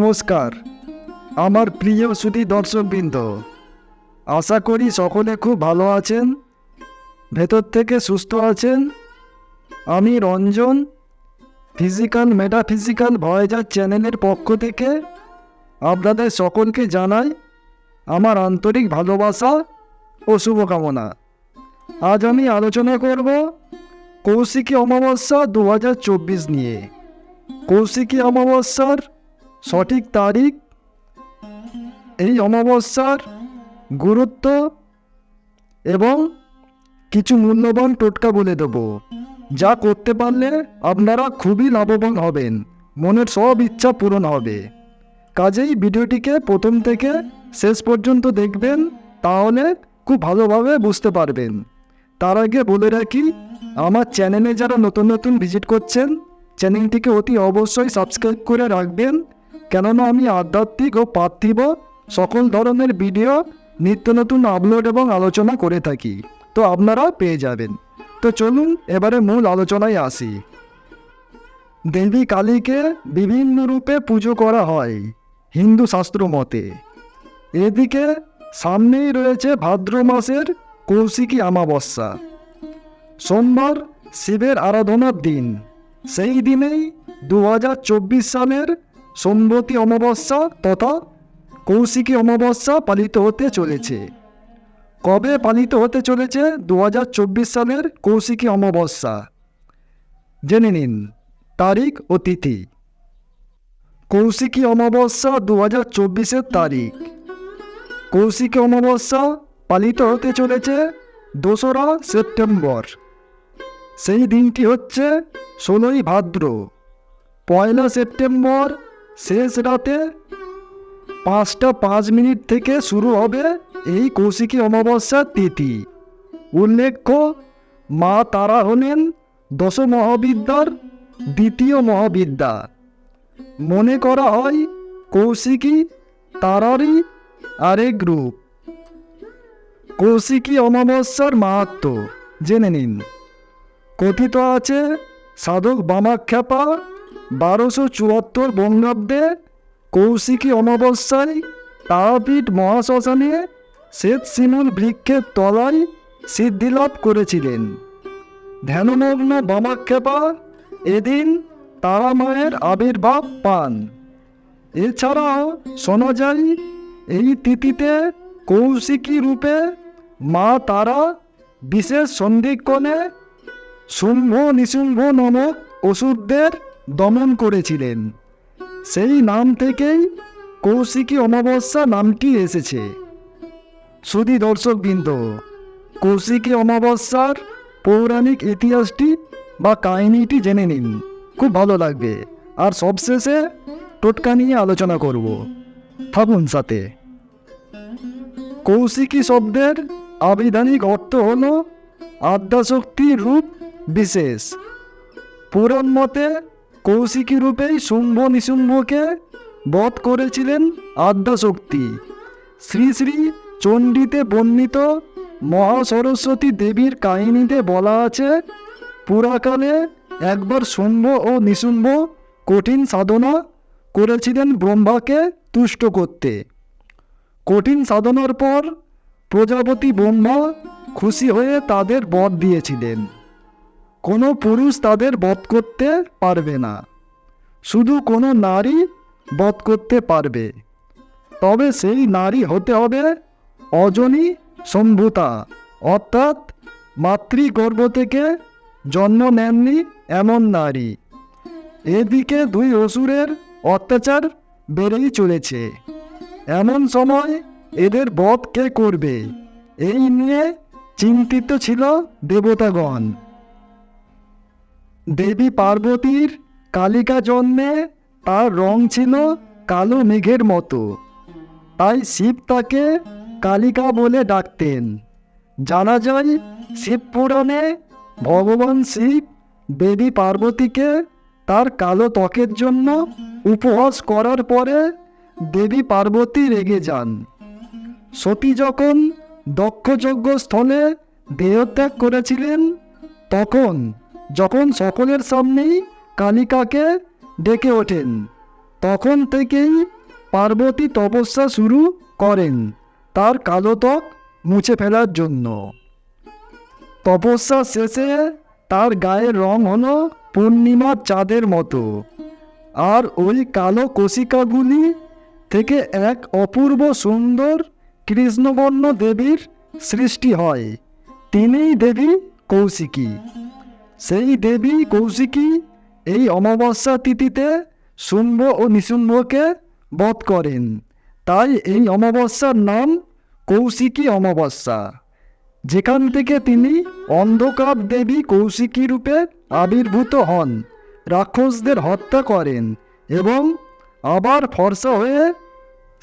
নমস্কার। আমার প্রিয় সুধী দর্শকবৃন্দ, আশা করি সকলে খুব ভালো আছেন, ভেতর থেকে সুস্থ আছেন। আমি রঞ্জন ফিজিক্যাল মেটাফিজিক্যাল ভয়েজার চ্যানেলের পক্ষ থেকে আপনাদের সকলকে জানাই আমার আন্তরিক ভালোবাসা ও শুভকামনা। আজ আমি আলোচনা করব কৌশিকী অমাবস্যা দু হাজার চব্বিশ নিয়ে। কৌশিকী অমাবস্যার সঠিক তারিখ, এই অমাবস্যার গুরুত্ব এবং কিছু মূল্যবান টোটকা বলে দেব। যা করতে পারলে আপনারা খুবই লাভবান হবেন। মনের সব ইচ্ছা পূরণ হবে। কাজেই ভিডিওটিকে প্রথম থেকে শেষ পর্যন্ত দেখবেন, তাহলে খুব ভালোভাবে বুঝতে পারবেন। তার আগে বলে রাখি, আমার চ্যানেলে যারা নতুন নতুন ভিজিট করছেন, চ্যানেলটিকে অতি অবশ্যই সাবস্ক্রাইব করে রাখবেন। কেননা আমি আধ্যাত্মিক ও পার্থিব, সকল ধরনের ভিডিও, নিত্য নতুন আপলোড এবং আলোচনা করে থাকি। তো আপনারা পেয়ে যাবেন। তো চলুন, এবারে মূল আলোচনায় আসি। দেবী কালীকে বিভিন্ন রূপে পুজো করা হয়, হিন্দু শাস্ত্র মতে। এদিকে সামনেই রয়েছে ভাদ্র মাসের কৌশিকী অমাবস্যা। সোমবার শিবের আরাধনার দিন। সেই দিনেই দু হাজার চব্বিশ সালের সোমবতী অমাবস্যা তথা কৌশিকী অমাবস্যা পালিত হতে চলেছে। কবে পালিত হতে চলেছে দু হাজার চব্বিশ সালের কৌশিকী অমাবস্যা? জেনে নিন, তারিখ ও তিথি। কৌশিকী অমাবস্যা দু হাজার চব্বিশের তারিখ। কৌশিকী অমাবস্যা পালিত হতে চলেছে দোসরা সেপ্টেম্বর। সেই দিনটি হচ্ছে ষোলোই ভাদ্র, পয়লা সেপ্টেম্বর শেষ রাতে পাঁচটা পাঁচ মিনিট থেকে শুরু হবে এই কৌশিকী অমাবস্যার তিথি। উল্লেখ্য, মা তারা হলেন দশ মহাবিদ্যার দ্বিতীয় মহাবিদ্যা। মনে করা হয় কৌশিকী তারারই আরেক রূপ। কৌশিকী অমাবস্যার মাহাত্ম জেনে নিন। কথিত আছে, সাধক বামাখ্যাপা বারোশো চুয়াত্তর বঙ্গাব্দে কৌশিকী অমাবস্যায় তারাপীঠ মহাশ্মশানে শ্বেত শিমুল বৃক্ষের তলায় সিদ্ধিলাভ করেছিলেন। ধ্যানমগ্ন বামাক্ষেপা এদিন তারা মায়ের আবির্ভাব পান। এছাড়াও শোনা যায়, এই তিথিতে কৌশিকী রূপে মা তারা বিশেষ সন্ধিক্ষণে শুম্ভ নিশুম্ভ নামক অসুরদের দমন করেছিলেন। সেই নাম থেকেই কৌশিকী অমাবস্যা নামটি এসেছে। শুধু দর্শকবৃন্দ, কৌশিকী অমাবস্যার পৌরাণিক ইতিহাসটি বা কাহিনীটি জেনে নিন। খুব ভালো লাগবে। আর সবশেষে টোটকা নিয়ে আলোচনা করব। থাকুন সাথে। কৌশিকী শব্দের আবিধানিক অর্থ হল আদ্যাশক্তির রূপ বিশেষ। পুরাণ মতে কৌশিকী রূপেই শুম্ভ নিশুম্ভকে বধ করেছিলেন আদ্যাশক্তি। শ্রী শ্রী চণ্ডীতে বর্ণিত মহাসরস্বতী দেবীর কাহিনীতে বলা আছে, পুরাকালে একবার শুম্ভ ও নিশুম্ভ কঠিন সাধনা করেছিলেন ব্রহ্মাকে তুষ্ট করতে। কঠিন সাধনার পর প্রজাপতি ব্রহ্মা খুশি হয়ে তাদের বধ দিয়েছিলেন। কোনো পুরুষ তাদের বধ করতে পারবে না। শুধু কোনো নারী বধ করতে পারবে। তবে সেই নারী হতে হবে অজনী সম্ভূতা অর্থাৎ মাতৃগর্ভ থেকে জন্ম নেননি এমন নারী। এদিকে দুই অসুরের অত্যাচার বেড়েই চলেছে। এমন সময় এদের বধ কে করবে, এই নিয়ে চিন্তিত ছিল দেবতাগণ। দেবী পার্বতীর কালিকা জন্মে তার রং ছিল কালো মেঘের মতো। তাই শিব তাকে কালিকা বলে ডাকতেন। জানা যায় শিব পুরাণে ভগবান শিব দেবী পার্বতীকে তার কালো ত্বকের জন্য উপহাস করার পরে দেবী পার্বতী রেগে যান। সতী যখন দক্ষযজ্ঞ স্থলে দেহত্যাগ করেছিলেন, তখন যখন সকলের সামনেই কালিকাকে ডেকে ওঠেন, তখন থেকেই পার্বতী তপস্যা শুরু করেন তার কালো ত্বক মুছে ফেলার জন্য। তপস্যা শেষে তার গায়ের রং হলো পূর্ণিমার চাঁদের মতো আর ওই কালো কোশিকাগুলি থেকে এক অপূর্ব সুন্দর কৃষ্ণবর্ণ দেবীর সৃষ্টি হয়। তিনিই দেবী কৌশিকী। সেই দেবী কৌশিকী এই অমাবস্যা তিথিতে শুম্ভ ও নিশুম্ভকে বধ করেন। তাই এই অমাবস্যার নাম কৌশিকী অমাবস্যা। যেখান থেকে তিনি অন্ধকার দেবী কৌশিকী রূপে আবির্ভূত হন, রাক্ষসদের হত্যা করেন এবং আবার ফর্সা হয়ে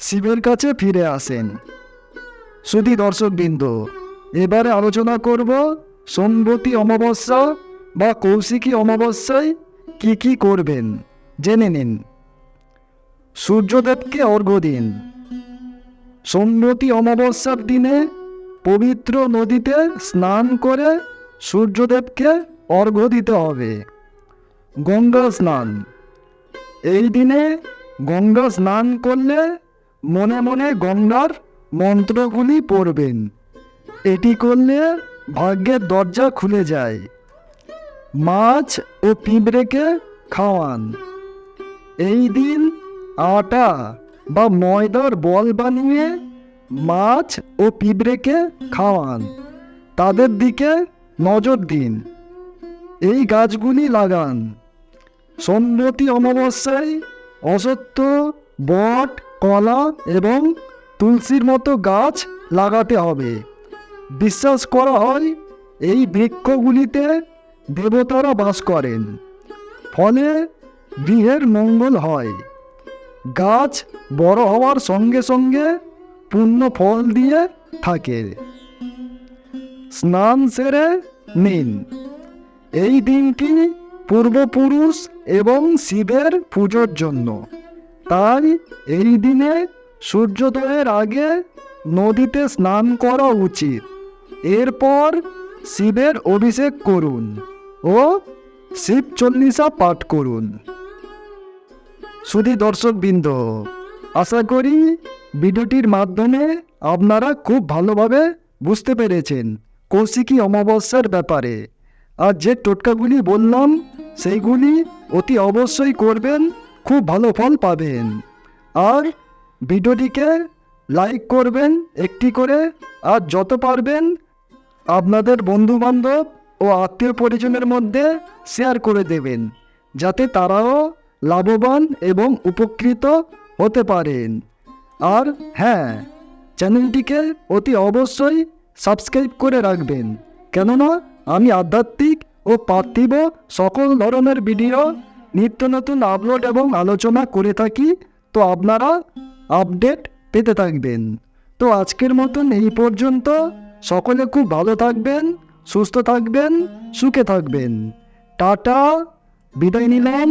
শিবের কাছে ফিরে আসেন। শুধু দর্শকবৃন্দ, এবারে আলোচনা করব সোমবতী অমাবস্যা বা কৌশিকী অমাবস্যায়? কি কি করবেন? জেনে নিন। সূর্যদেবকে অর্ঘ্য দিন। সোমবতী অমাবস্যার দিনে পবিত্র নদীতে স্নান করে সূর্যদেবকে অর্ঘ্য দিতে হবে। গঙ্গা স্নান। এই দিনে গঙ্গা স্নান করলে মনে মনে গঙ্গার মন্ত্রগুলি পড়বেন। এটি করলে ভাগ্যের দরজা খুলে যায়। মাছ ও পিঁপড়েকে খাওয়ান। এই দিন আটা বা ময়দার বল বানিয়ে মাছ ও পিঁপড়েকে খাওয়ান। তাদের দিকে নজর দিন। এই গাছগুলি লাগান। সোমবতী অমাবস্যায় অসত্য বট, কলা এবং তুলসীর মতো গাছ লাগাতে হবে। বিশ্বাস করা হয়, এই বৃক্ষগুলিতে দেবতারা বাস করেন। ফলে গৃহের মঙ্গল হয়। গাছ বড় হওয়ার সঙ্গে সঙ্গে পূর্ণ ফল দিয়ে থাকে। স্নান সেরে নিন। এই দিনটি পূর্বপুরুষ এবং শিবের পুজোর জন্য। তাই এই দিনে সূর্যোদয়ের আগে নদীতে স্নান করা উচিত। এরপর শিবের অভিষেক করুন। ও শিব চল্লিশা পাঠ করুন। শুধু দর্শকবৃন্দ, আশা করি ভিডিওটির মাধ্যমে আপনারা খুব ভালোভাবে বুঝতে পেরেছেন কৌশিকী অমাবস্যার ব্যাপারে। আর যে টোটকাগুলি বললাম, সেইগুলি অতি অবশ্যই করবেন, খুব ভালো ফল পাবেন। আর ভিডিওটিকে লাইক করবেন একটি করে, আর যত পারবেন আপনাদের বন্ধুবান্ধব ও আত্মীয় পরিজনের মধ্যে শেয়ার করে দেবেন, যাতে তারাও লাভবান এবং উপকৃত হতে পারেন। আর হ্যাঁ চ্যানেলটিকে অতি অবশ্যই সাবস্ক্রাইব করে রাখবেন, কেননা আমি আধ্যাত্মিক ও পার্থিব সকল ধরনের ভিডিও নিত্য নতুন আপলোড এবং আলোচনা করে থাকি, তো আপনারা আপডেট পেতে থাকবেন। তো আজকের মতন এই পর্যন্ত, সকলে খুব ভালো থাকবেন। সুস্থ থাকবেন সুখে থাকবেন। টাটা বিদায় নিলাম